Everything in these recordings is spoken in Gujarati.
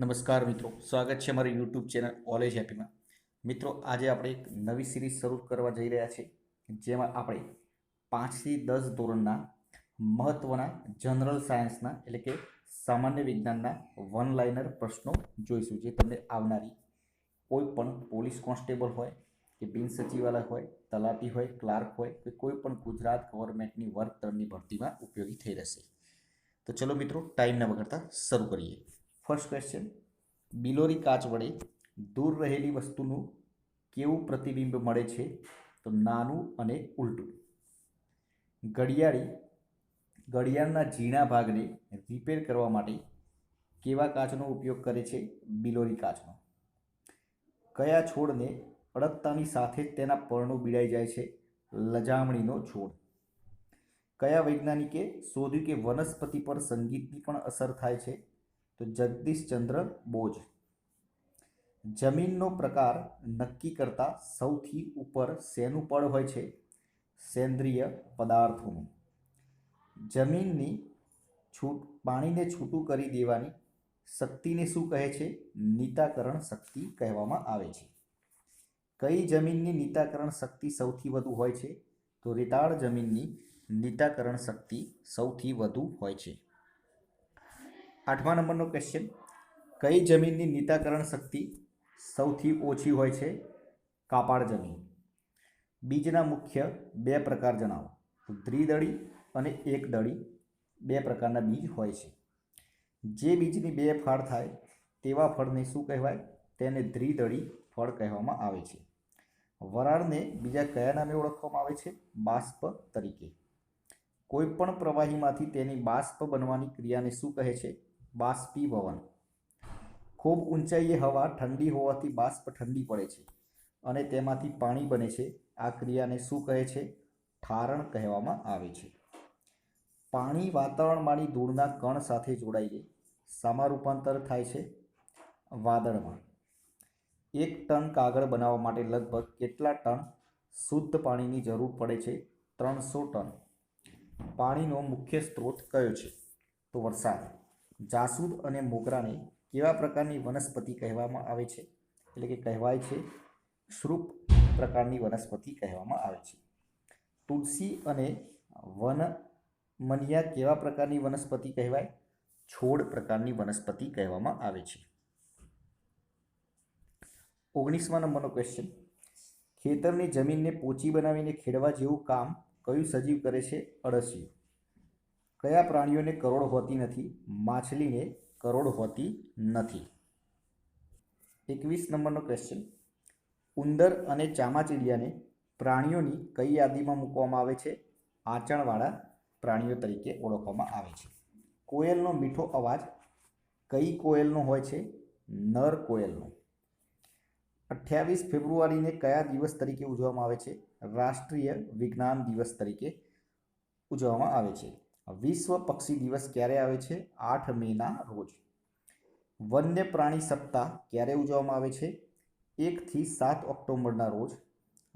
નમસ્કાર મિત્રો. સ્વાગત છે અમારી યુટ્યુબ ચેનલ ઓલેજ હેપીમાં મિત્રો, આજે આપણે એક નવી સિરીઝ શરૂ કરવા જઈ રહ્યા છીએ જેમાં આપણે પાંચથી દસ ધોરણના મહત્ત્વના જનરલ સાયન્સના એટલે કે સામાન્ય વિજ્ઞાનના વન લાઇનર પ્રશ્નો જોઈશું જે તમને આવનારી કોઈ પણ પોલીસ કોન્સ્ટેબલ હોય કે બિન સચિવાલય હોય, તલાટી હોય, ક્લાર્ક હોય કે કોઈ પણ ગુજરાત ગવર્મેન્ટની વર્ગ ત્રણની ભરતીમાં ઉપયોગી થઈ રહેશે. તો ચલો મિત્રો ટાઈમ ન બગાડતા શરૂ કરીએ. ફર્સ્ટ ક્વેશ્ચન બિલોરી કાચ વડે દૂર રહેલી વસ્તુનું કેવું પ્રતિબિંબ મળે છે? તો નાનું અને ઉલટું. ઘડિયાળી ઘડિયાળના ઝીણા ભાગને રિપેર કરવા માટે કેવા કાચનો ઉપયોગ કરે છે બિલોરી કાચનો? કયા છોડને અડકતાની સાથે જ તેના પર્ણો બીડાઈ જાય છે? લજામણીનો છોડ. કયા વૈજ્ઞાનિકે શોધ્યું કે વનસ્પતિ પર સંગીતની પણ અસર થાય છે? તો જગદીશચંદ્ર બોઝ. જમીનનો પ્રકાર નક્કી કરતા સૌથી ઉપર શેનું પડ હોય છે? સેન્દ્રિય પદાર્થોનું. જમીનની છૂટ, પાણીને છૂટું કરી દેવાની શક્તિને શું કહે છે? નીતાકરણ શક્તિ કહેવામાં આવે છે. કઈ જમીનની નીતાકરણ શક્તિ સૌથી વધુ હોય છે? તો રેતાળ જમીનની નીતાકરણ શક્તિ સૌથી વધુ હોય છે. આઠમા નંબરનો ક્વેશ્ચન કઈ જમીનની નીતાકરણ શક્તિ સૌથી ઓછી હોય છે? કાપાળ જમીન. બીજના મુખ્ય બે પ્રકાર જણાવો. દ્વિદળી અને એક દળી બે પ્રકારના બીજ હોય છે. જે બીજની બે ફાળ થાય તેવા ફળને શું કહેવાય? તેને દ્વિદળી ફળ કહેવામાં આવે છે. વરાળને બીજા કયા નામે ઓળખવામાં આવે છે? બાષ્પ તરીકે. કોઈપણ પ્રવાહીમાંથી તેની બાષ્પ બનવાની ક્રિયાને શું કહે છે? બાષ્પીભવન ખૂબ ઊંચાઈએ હવા ઠંડી હોવાથી બાષ્પ ઠંડી પડે છે અને તેમાંથી પાણી બને છે. આ ક્રિયાને શું કહે છે? ઠારણ કહેવામાં આવે છે. પાણી વાતાવરણમાંની ધૂળના કણ સાથે જોડાઈને શામાં રૂપાંતર થાય છે વાદળમાં. એક ટન કાગળ બનાવવા માટે લગભગ કેટલા ટન શુદ્ધ પાણીની જરૂર પડે છે? ત્રણસો ટન. પાણીનો મુખ્ય સ્ત્રોત કયો છે? તો વરસાદ. જાસૂદ અને મોગરાને કેવા પ્રકારની વનસ્પતિ કહેવામાં આવે છે? એટલે કે કહેવાય છે, શ્રુપ પ્રકારની વનસ્પતિ કહેવામાં આવે છે. તુલસી અને વન મનિયા કેવા પ્રકારની વનસ્પતિ કહેવાય? છોડ પ્રકારની વનસ્પતિ કહેવામાં આવે છે. ઓગણીસમા નંબરનો ક્વેશ્ચન ખેતરની જમીનને પોચી બનાવીને ખેડવા જેવું કામ કયું સજીવ કરે છે? અળસિયું. કયા પ્રાણીઓને કરોડ હોતી નથી? માછલીને કરોડ હોતી નથી. એકવીસ નંબરનો ક્વેશ્ચન ઉંદર અને ચામાચીડિયાને પ્રાણીઓની કઈ યાદીમાં મૂકવામાં આવે છે? આંચણવાળા પ્રાણીઓ તરીકે ઓળખવામાં આવે છે. કોયલનો મીઠો અવાજ કઈ કોયલનો હોય છે? નર કોયલનો. અઠ્યાવીસ ફેબ્રુઆરીને કયા દિવસ તરીકે ઉજવવામાં આવે છે? રાષ્ટ્રીય વિજ્ઞાન દિવસ તરીકે ઉજવવામાં આવે છે. વિશ્વ પક્ષી દિવસ ક્યારે આવે છે? આઠ મેના રોજ. વન્ય પ્રાણી સપ્તાહ ક્યારે ઉજવવામાં આવે છે? એકથી સાત ઓક્ટોબરના રોજ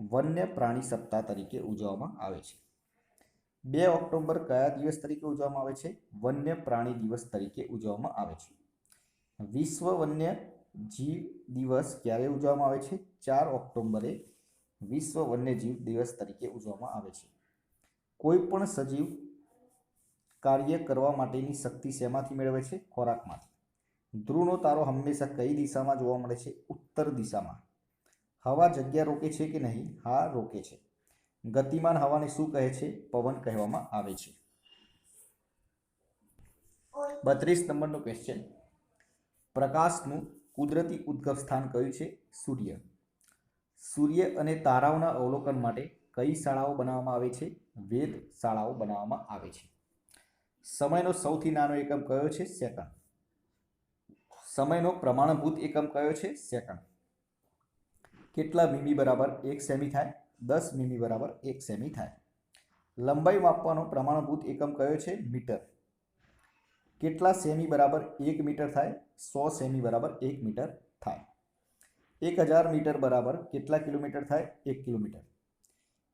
વન્ય પ્રાણી સપ્તાહ તરીકે ઉજવવામાં આવે છે. બે ઓક્ટોબર કયા દિવસ તરીકે ઉજવવામાં આવે છે? વન્ય પ્રાણી દિવસ તરીકે ઉજવવામાં આવે છે. વિશ્વ વન્ય જીવ દિવસ ક્યારે ઉજવવામાં આવે છે? ચાર ઓક્ટોબરે વિશ્વ વન્યજીવ દિવસ તરીકે ઉજવવામાં આવે છે. કોઈ પણ સજીવ કાર્ય કરવા માટેની શક્તિ શેમાંથી મેળવે છે? ખોરાકમાંથી. ધ્રુવનો તારો હંમેશા કઈ દિશામાં જોવા મળે છે? ઉત્તર દિશામાં. હવા જગ્યા રોકે છે કે નહીં? હા, રોકે છે. ગતિમાન હવાને શું કહે છે? પવન કહેવામાં આવે છે. બત્રીસ નંબરનો ક્વેશ્ચન પ્રકાશનું કુદરતી ઉદ્ગમ સ્થાન કયું છે? સૂર્ય. સૂર્ય અને તારાઓના અવલોકન માટે કઈ શાળાઓ બનાવવામાં આવે છે? વેદ શાળાઓ બનાવવામાં આવે છે. સમયનો સૌથી નાનો એકમ કયો છે? સેકન્ડ. સમયનો પ્રમાણભૂત એકમ કયો છે? સેકન્ડ. કેટલા મીમી બરાબર એક સેમી થાય? દસ મીમી બરાબર એક સેમી થાય. લંબાઈ માપવાનો પ્રમાણભૂત એકમ કયો છે? મીટર. કેટલા સેમી બરાબર એક મીટર થાય? સો સેમી બરાબર એક મીટર થાય. એક હજાર મીટર બરાબર કેટલા કિલોમીટર થાય? એક કિલોમીટર.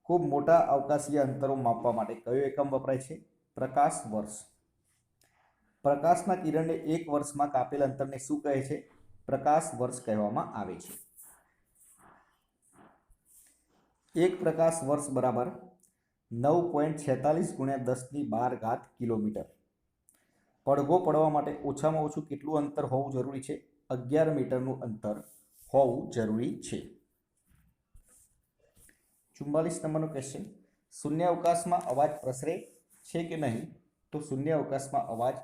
ખૂબ મોટા અવકાશીય અંતરો માપવા માટે કયો એકમ વપરાય છે? પ્રકાશ વર્ષ. પ્રકાશના કિરણને એક વર્ષમાં કાપેલ અંતરને શું કહે છે? પ્રકાશ વર્ષ કહેવામાં આવે છે. એક પ્રકાશ વર્ષ બરાબર નવ પોઈન્ટ છેતાલીસ ગુણ્યા દસની બાર ઘાત કિલોમીટર. પડઘો પડવા માટે ઓછામાં ઓછું કેટલું અંતર હોવું જરૂરી છે? અગિયાર મીટરનું અંતર હોવું જરૂરી છે. ચુમ્માલીસ નંબરનો ક્વેશ્ચન શૂન્ય અવકાશમાં અવાજ પ્રસરે છે કે નહીં, તો શૂન્ય અવકાશમાં અવાજ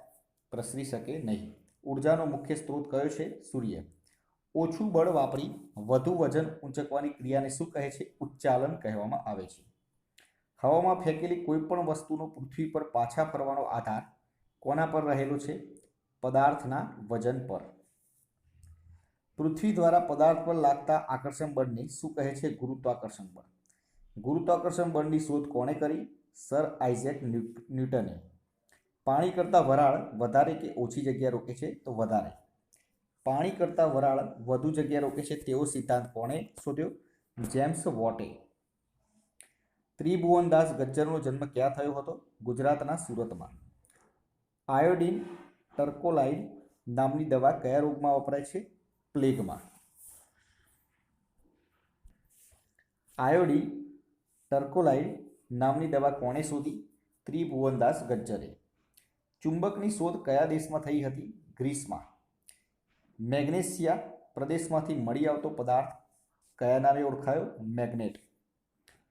પ્રસરી શકે નહીં. ઉર્જાનો મુખ્ય સ્ત્રોત કયો છે? સૂર્ય. ઓછું બળ વાપરી વધુ વજન ઊંચકવાની ક્રિયાને શું કહે છે? ઉચ્ચાલન કહેવામાં આવે છે. હવામાં ફેંકેલી કોઈપણ વસ્તુનો પૃથ્વી પર પાછા ફરવાનો આધાર કોના પર રહેલો છે? પદાર્થના વજન પર. પૃથ્વી દ્વારા પદાર્થ પર લાગતા આકર્ષણ બળને શું કહે છે? ગુરુત્વાકર્ષણ બળ. ગુરુત્વાકર્ષણ બળની શોધ કોણે કરી? સર આઇઝેક ન્યૂ- ન્યૂટને. પાણી કરતાં વરાળ વધારે કે ઓછી જગ્યા રોકે છે? તો વધારે. પાણી કરતાં વરાળ વધુ જગ્યા રોકે છે તેવો સિદ્ધાંત કોણે શોધ્યો? જેમ્સ વોટે. ત્રિભુવનદાસ ગજ્જરનો જન્મ ક્યાં થયો હતો? ગુજરાતના સુરતમાં. આયોડિન ટર્કોલાઇડ નામની દવા કયા રોગમાં વપરાય છે? પ્લેગમાં. આયોડિન ટર્કોલાઇડ નામની દવા કોણે શોધી? ત્રિભુવનદાસ ગજ્જરે. ચુંબકની શોધ કયા દેશમાં થઈ હતી? ગ્રીસમાં. મેગ્નેશિયા પ્રદેશમાંથી મળી આવતો પદાર્થ કયા નામે ઓળખાયો? મેગ્નેટ.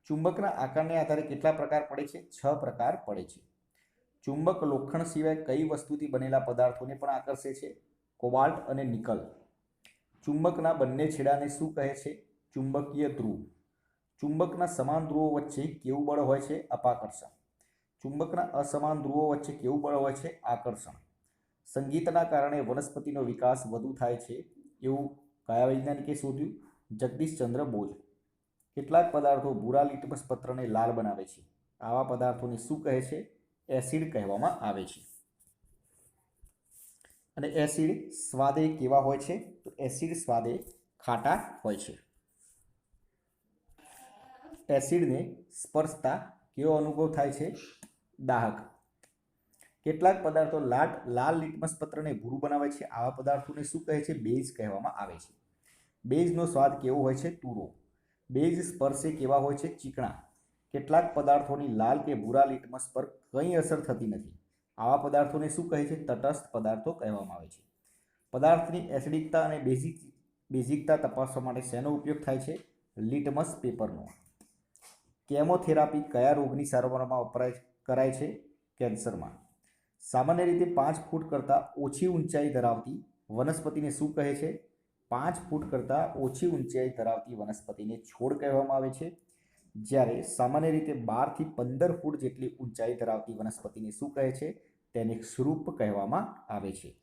ચુંબકના આકારને આધારે કેટલા પ્રકાર પડે છે? છ પ્રકાર પડે છે. ચુંબક લોખંડ સિવાય કઈ વસ્તુથી બનેલા પદાર્થોને પણ આકર્ષે છે? કોબાલ્ટ અને નિકલ. ચુંબકના બંને છેડાને શું કહે છે? ચુંબકીય ધ્રુવ. ચુંબકના સમાન ધ્રુવો વચ્ચે કેવું બળ હોય છે? અપાકર્ષણ. ચુંબકના અસમાન ધ્રુવો વચ્ચે કેવું બળ હોય છે? આકર્ષણ. સંગીતના કારણે વનસ્પતિનો વિકાસ વધુ થાય છે એવું કયા વૈજ્ઞાનિકે શોધ્યું જગદીશચંદ્ર બોઝ. કેટલાક પદાર્થો ભૂરા લીટમસ પત્રને લાલ બનાવે છે. આવા પદાર્થોને શું કહે છે? એસિડ કહેવામાં આવે છે. અને એસિડ સ્વાદે કેવા હોય છે? તો એસિડ સ્વાદે ખાટા હોય છે. એસિડને સ્પર્શતા કેવો અનુભવ થાય છે? દાહક. કેટલાક પદાર્થો લાટ, લાલ લિટમસ પત્રને ભૂરું બનાવે છે. આવા પદાર્થોને શું કહે છે? બેઝ કહેવામાં આવે છે. બેઝનો સ્વાદ કેવો હોય છે? તુરો બેઝ સ્પર્શે કેવા હોય છે? ચીકણા. કેટલાક પદાર્થોની લાલ કે ભૂરા લિટમસ પર કંઈ અસર થતી નથી. આવા પદાર્થોને શું કહે છે? તટસ્થ પદાર્થો કહેવામાં આવે છે. પદાર્થની એસિડિકતા અને બેઝિક, બેઝિકતા તપાસવા માટે શેનો ઉપયોગ થાય છે? લિટમસ પેપરનો. કેમોથેરાપી કયા રોગની સારવારમાં વપરાય કરાય છે? કેન્સરમાં. સામાન્ય રીતે પાંચ ફૂટ કરતાં ઓછી ઊંચાઈ ધરાવતી વનસ્પતિને શું કહે છે? પાંચ ફૂટ કરતાં ઓછી ઊંચાઈ ધરાવતી વનસ્પતિને છોડ કહેવામાં આવે છે. જ્યારે સામાન્ય રીતે બારથી પંદર ફૂટ જેટલી ઊંચાઈ ધરાવતી વનસ્પતિને શું કહે છે? તેને સ્વરૂપ કહેવામાં આવે છે.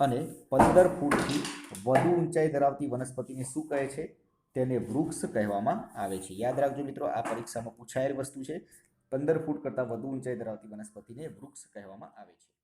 અને પંદર ફૂટથી વધુ ઊંચાઈ ધરાવતી વનસ્પતિને શું કહે છે? તેને વૃક્ષ કહેવામાં આવે છે. યાદ રાખજો મિત્રો, આ પરીક્ષામાં પૂછાયેલ વસ્તુ છે. પંદર ફૂટ કરતાં વધુ ઊંચાઈ ધરાવતી વનસ્પતિને વૃક્ષ કહેવામાં આવે છે.